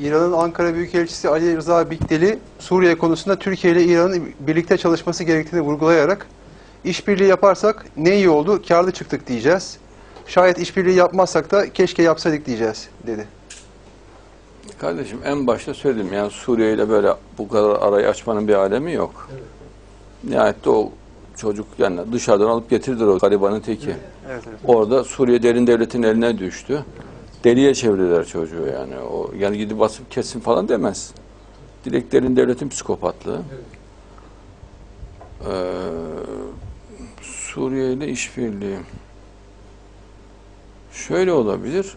İran'ın Ankara Büyükelçisi Ali Rıza Bikdeli, Suriye konusunda Türkiye ile İran'ın birlikte çalışması gerektiğini vurgulayarak, işbirliği yaparsak ne iyi oldu, karlı çıktık diyeceğiz. Şayet işbirliği yapmazsak da keşke yapsaydık diyeceğiz, dedi. Kardeşim en başta söyledim yani Suriye ile böyle bu kadar arayı açmanın bir alemi yok. Nihayet o çocuk yani dışarıdan alıp getirdiler o garibanın teki. Evet, evet. Orada Suriye derin devletin eline düştü. Deliye çevirdiler çocuğu yani. O yani gidip basıp kesin falan demez. Direkt derin devletin psikopatlığı. Ee, Suriye ile işbirliği. Şöyle olabilir.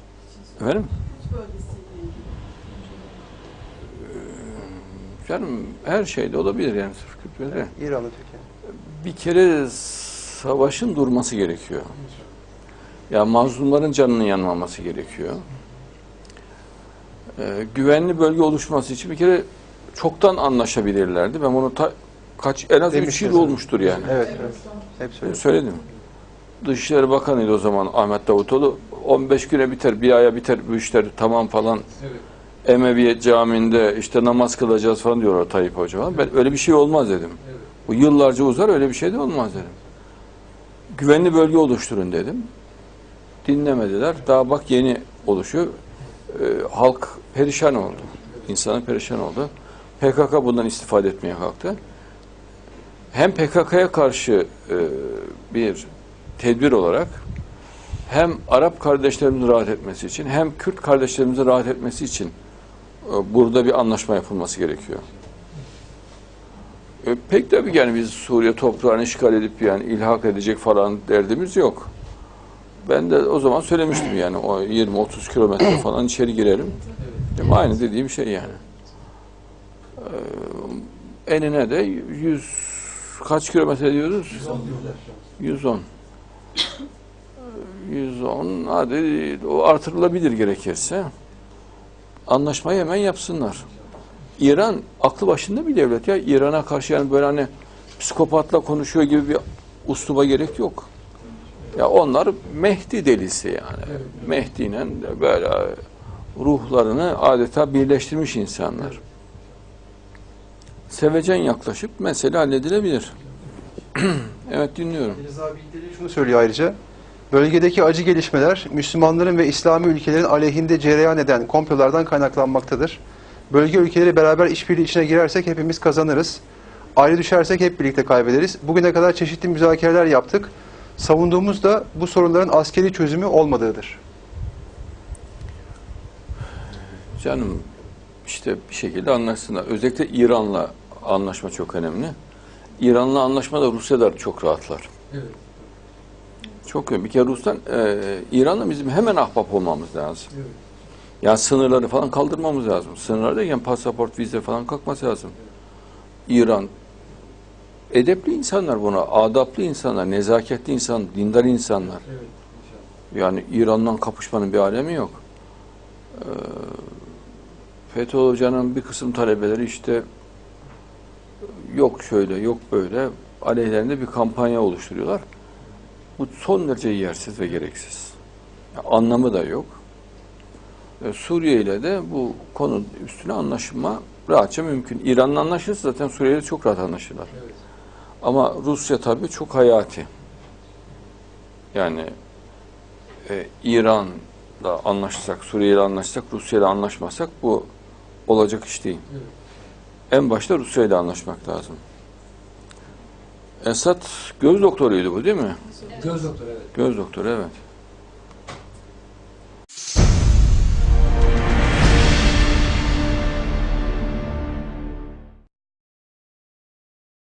Efendim? Canım her şeyde olabilir yani sırf Kürtler'de. İran'la Türkiye. Bir kere savaşın durması gerekiyor. Ya mazlumların canının yanmaması gerekiyor. Ee, güvenli bölge oluşması için bir kere çoktan anlaşabilirlerdi. Ben bunu ta, kaç en az 3 Demiştiniz, yıl evet. olmuştur yani. Evet, evet. Hep Ben söyledim. söyledim. Dışişleri Bakanıydı o zaman Ahmet Davutoğlu. 15 güne biter, bir aya biter bu işler tamam falan. Emevi Camii'nde işte namaz kılacağız falan diyorlar Tayyip Hoca falan. Ben öyle bir şey olmaz dedim. Bu yıllarca uzar öyle bir şey de olmaz dedim. Güvenli bölge oluşturun dedim. Dinlemediler. Daha bak yeni oluşuyor. Ee, halk perişan oldu. İnsanı perişan oldu. PKK bundan istifade etmeye kalktı. Hem PKK'ya karşı e, bir tedbir olarak hem Arap kardeşlerimizin rahat etmesi için hem Kürt kardeşlerimizin rahat etmesi için e, burada bir anlaşma yapılması gerekiyor. E, pek tabii yani biz Suriye toprağını işgal edip yani ilhak edecek falan derdimiz yok. Ben de o zaman söylemiştim yani o 20-30 kilometre falan içeri girelim. Değil mi? Aynı dediğim şey yani. Ee, enine de 100 kaç kilometre diyoruz? 110. 110 hadi o artırılabilir gerekirse. Anlaşmayı hemen yapsınlar. İran aklı başında bir devlet ya. İran'a karşı yani böyle hani psikopatla konuşuyor gibi bir usluba gerek yok. Ya onlar Mehdi delisi yani. Mehdi'yle böyle ruhlarını adeta birleştirmiş insanlar. Sevecen yaklaşıp mesele halledilebilir. evet dinliyorum. Rıza Bilgili şunu söylüyor ayrıca. Bölgedeki acı gelişmeler Müslümanların ve İslami ülkelerin aleyhinde cereyan eden komplolardan kaynaklanmaktadır. Bölge ülkeleri beraber işbirliği içine girersek hepimiz kazanırız. Ayrı düşersek hep birlikte kaybederiz. Bugüne kadar çeşitli müzakereler yaptık. Savunduğumuz da bu sorunların askeri çözümü olmadığıdır. Canım işte bir şekilde anlaşsınlar. Özellikle İran'la anlaşma çok önemli. İran'la anlaşma da Rusya'da çok rahatlar. Çok önemli. Bir kere Rus'tan, e, İran'la bizim hemen ahbap olmamız lazım. Yani sınırları falan kaldırmamız lazım. Sınırlar derken pasaport, vize falan kalkması lazım. İran, edepli insanlar buna, adaplı insanlar, nezaketli insan, dindar insanlar. Yani İran'dan kapışmanın bir alemi yok. Ee, FETÖ Hoca'nın bir kısım talebeleri işte yok şöyle, yok böyle aleyhlerinde bir kampanya oluşturuyorlar. Bu son derece yersiz ve gereksiz. Ya anlamı da yok. E, Suriye ile de bu konu üstüne anlaşma rahatça mümkün. İran'la anlaşırsa zaten Suriye ile çok rahat anlaşırlar. Ama Rusya tabii çok hayati. Yani e, İran'la anlaşsak, Suriye ile anlaşsak, Rusya ile anlaşmasak bu olacak iş değil. En başta Rusya ile anlaşmak lazım. Esad göz doktoruydu bu değil mi? Göz doktoru evet. Göz doktoru evet.